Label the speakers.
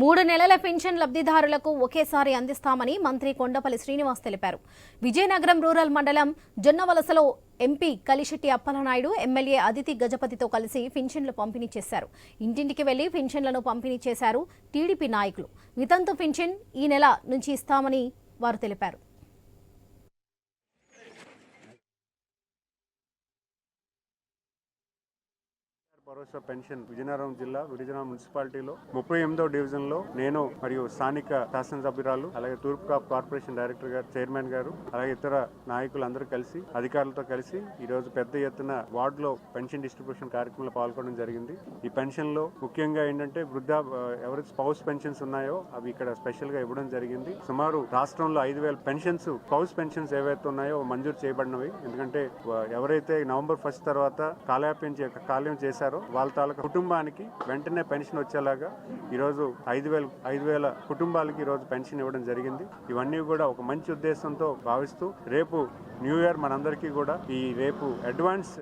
Speaker 1: మూడు నెలల పెన్షన్ లబ్ధిదారులకు ఒకేసారి అందిస్తామని మంత్రి కొండపల్లి శ్రీనివాస్ తెలిపారు. విజయనగరం రూరల్ మండలం జొన్నవలసలో ఎంపీ కలిశెట్టి అప్పలనాయుడు ఎమ్మెల్యే అదితి గజపతితో కలిసి పింఛన్లు పంపిణీ చేశారు. ఇంటింటికి వెళ్ళి పింఛన్లను పంపిణీ చేశారు టీడీపీ నాయకులు. వితంతు పింఛన్ ఈ నెల నుంచి ఇస్తామని వారు తెలిపారు.
Speaker 2: పరోక్ష పెన్షన్ విజయనగరం జిల్లా విజయనగరం మున్సిపాలిటీలో ముప్పై ఎనిమిదో డివిజన్లో నేను మరియు స్థానిక శాసనసభ్యురాలు అలాగే తూర్పు కాప్ కార్పొరేషన్ డైరెక్టర్ గారు చైర్మన్ గారు అలాగే ఇతర నాయకులు అందరూ కలిసి అధికారులతో కలిసి ఈ రోజు పెద్ద ఎత్తున వార్డులో పెన్షన్ డిస్ట్రిబ్యూషన్ కార్యక్రమంలో పాల్గొనడం జరిగింది. ఈ పెన్షన్లో ముఖ్యంగా ఏంటంటే వృద్ధ ఎవరైతే స్పౌస్ పెన్షన్స్ ఉన్నాయో అవి ఇక్కడ స్పెషల్గా ఇవ్వడం జరిగింది. సుమారు రాష్ట్రంలో ఐదు వేల పెన్షన్స్ స్పౌస్ పెన్షన్స్ ఏవైతే ఉన్నాయో మంజూరు చేయబడినవి. ఎందుకంటే ఎవరైతే నవంబర్ ఫస్ట్ తర్వాత కాలయాపన చే- చేశారో వాళ్ళ తాలూకా కుటుంబానికి వెంటనే పెన్షన్ వచ్చేలాగా ఈరోజు ఐదు వేల ఐదు వేల కుటుంబాలకి ఈరోజు పెన్షన్ ఇవ్వడం జరిగింది. ఇవన్నీ కూడా ఒక మంచి ఉద్దేశంతో భావిస్తూ రేపు న్యూ ఇయర్ మనందరికీ కూడా ఈ రేపు అడ్వాన్స్